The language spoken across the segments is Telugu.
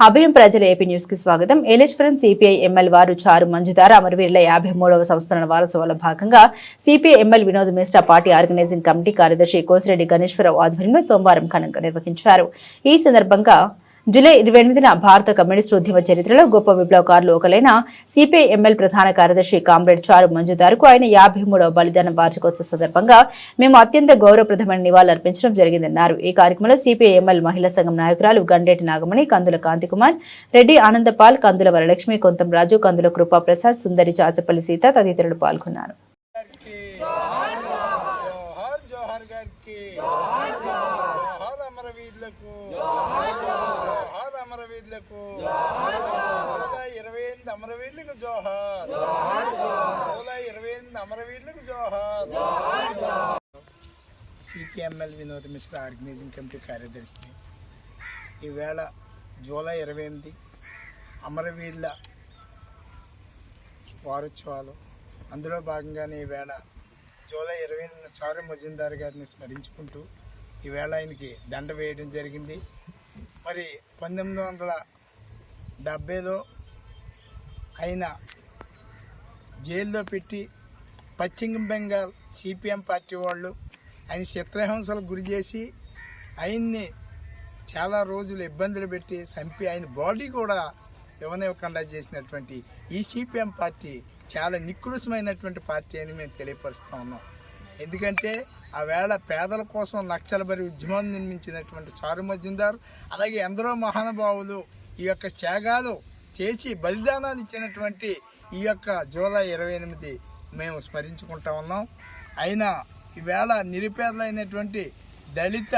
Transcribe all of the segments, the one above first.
అభయం ప్రజల ఏపీ న్యూస్కి స్వాగతం. ఏలేశ్వరం సిపిఐ ఎమ్మెల్ వారు చారు మంజుదార అమరవీరుల యాభై మూడవ సంస్మరణ వారోత్సవాల భాగంగా CPI ML Vinod Mishra party organising committee కార్యదర్శి కోసిరెడ్డి గణేశ్వరరావు ఆధ్వర్యంలో సోమవారం ఘనంగా నిర్వహించారు. ఈ సందర్భంగా జూలై ఇరవై ఎనిమిదిన భారత కమ్యూనిస్టు ఉద్యమ చరిత్రలో గొప్ప విప్లవకారులు ఒకలైన సిపిఐఎంఎల్ ప్రధాన కార్యదర్శి కామ్రేడ్ చారు మంజుదార్కు ఆయన యాభై మూడవ బలిదాన వార్షికోత్సవ సందర్భంగా మేము అత్యంత గౌరవప్రదమైన నివాళులర్పించడం జరిగిందన్నారు. ఈ కార్యక్రమంలో సిపిఐఎంఎల్ మహిళా సంఘం నాయకురాలు గండేటి నాగమణి కందుల కాంతికుమార్ రెడ్డి ఆనందపాల్ కందుల వరలక్ష్మి కొంతం రాజు కందుల కృపా ప్రసాద్ సుందరి చాచపల్లి సీత తదితరులు పాల్గొన్నారు. గారికి అమరవీరులకు జోహార్ ఇరవై ఎనిమిది అమరవీరులకు జోహార్ జూలై ఇరవై ఎనిమిది అమరవీరులకు జోహార్ CPI ML Vinod Mishra organising committee కార్యదర్శిని. ఈవేళ జూలై ఇరవై ఎనిమిది అమరవీరుల వారోత్సవాలు. అందులో భాగంగానే ఈవేళ జూలై ఇరవై ఎనిమిది చారు మజుందార్ గారిని స్మరించుకుంటూ ఈవేళ ఆయనకి దండ వేయడం జరిగింది. మరి పంతొమ్మిది వందల డెబ్బైలో ఆయన జైల్లో పెట్టి పశ్చిమ బెంగాల్ సిపిఎం పార్టీ వాళ్ళు ఆయన చిత్రహింసలకు గురి చేసి ఆయన్ని చాలా రోజులు ఇబ్బందులు పెట్టి చంపి ఆయన బాడీ కూడా ఇవ్వనివ్వకుండా చేసినటువంటి ఈ సిపిఎం పార్టీ చాలా నికృషమైనటువంటి పార్టీ అని మేము తెలియపరుస్తూ ఉన్నాం. ఎందుకంటే ఆ వేళ పేదల కోసం లక్షలబారి ఉద్యమం నిర్మించినటువంటి చారు మజుందార్ అలాగే ఎందరో మహానుభావులు ఈ యొక్క త్యాగాలు చేసి బలిదానాలు ఇచ్చినటువంటి ఈ యొక్క జూలై ఇరవై ఎనిమిది మేము స్మరించుకుంటా ఉన్నాం. అయినా ఈవేళ నిరుపేదలైనటువంటి దళిత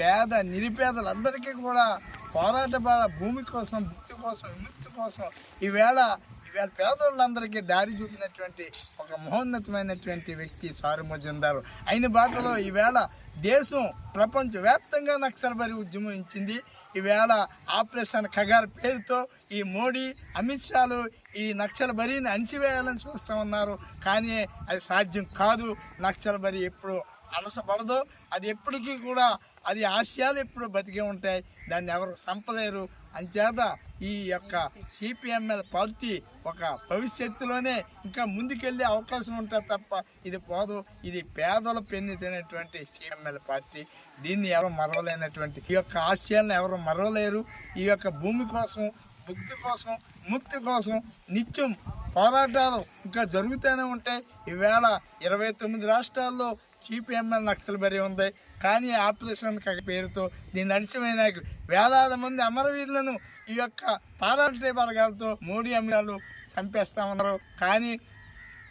పేద నిరుపేదలందరికీ కూడా పోరాట భూమి కోసం ముక్తి కోసం విముక్తి కోసం ఈవేళ ఈవేళ పేదోళ్ళందరికీ దారి చూపినటువంటి ఒక మహోన్నతమైనటువంటి వ్యక్తి సారు మజుందారు. అయిన బాటలో ఈవేళ దేశం ప్రపంచవ్యాప్తంగా నక్సల్బరి ఉద్యమం ఇచ్చింది. ఈవేళ ఆపరేషన్ ఖగార్ పేరుతో ఈ మోడీ అమిత్ షాలు ఈ నక్సల్ బరిని అణిచివేయాలని చూస్తూ ఉన్నారు. కానీ అది సాధ్యం కాదు. నక్సల్ బరి ఎప్పుడు అనసపడదు అది ఎప్పటికీ కూడా అది ఆశయాలు ఎప్పుడు బతికే ఉంటాయి. దాన్ని ఎవరు సంపలేరు. అంచేత ఈ యొక్క సిపిఎంఎల్ పార్టీ ఒక భవిష్యత్తులోనే ఇంకా ముందుకెళ్ళే అవకాశం ఉంటుంది తప్ప ఇది పోదు. ఇది పేదల పెన్ను తినేటువంటి సిఎంఎల్ పార్టీ. దీన్ని ఎవరు మరవలేనటువంటి ఈ యొక్క ఆశయాలను ఎవరు మరవలేరు. ఈ యొక్క భూమి కోసం ముక్తి కోసం ముక్తి కోసం నిత్యం పోరాటాలు ఇంకా జరుగుతూనే ఉంటాయి. ఈవేళ ఇరవై తొమ్మిది రాష్ట్రాల్లో సిపిఎంఎల్ నక్సల్బరి ఉంది. కానీ ఆపరేషన్ పేరుతో దీన్ని అడిచిపోయిన వేలాది మంది అమరవీరులను ఈ యొక్క పారామిలిటరీ బలగాలతో మోడీ అమరాలు చంపేస్తా ఉన్నారు కానీ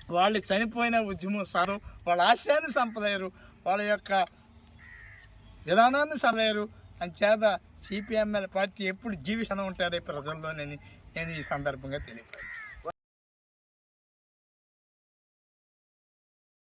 వాళ్ళు చనిపోయిన ఉద్యమం సారు వాళ్ళ ఆశయాన్ని చంపలేరు వాళ్ళ యొక్క విధానాన్ని సరలేరు అని చేత సిపిఎంఎల్ పార్టీ ఎప్పుడు జీవిస్తూనే ఉంటుంది ప్రజల్లోనని నేను ఈ సందర్భంగా తెలియపరుస్తాను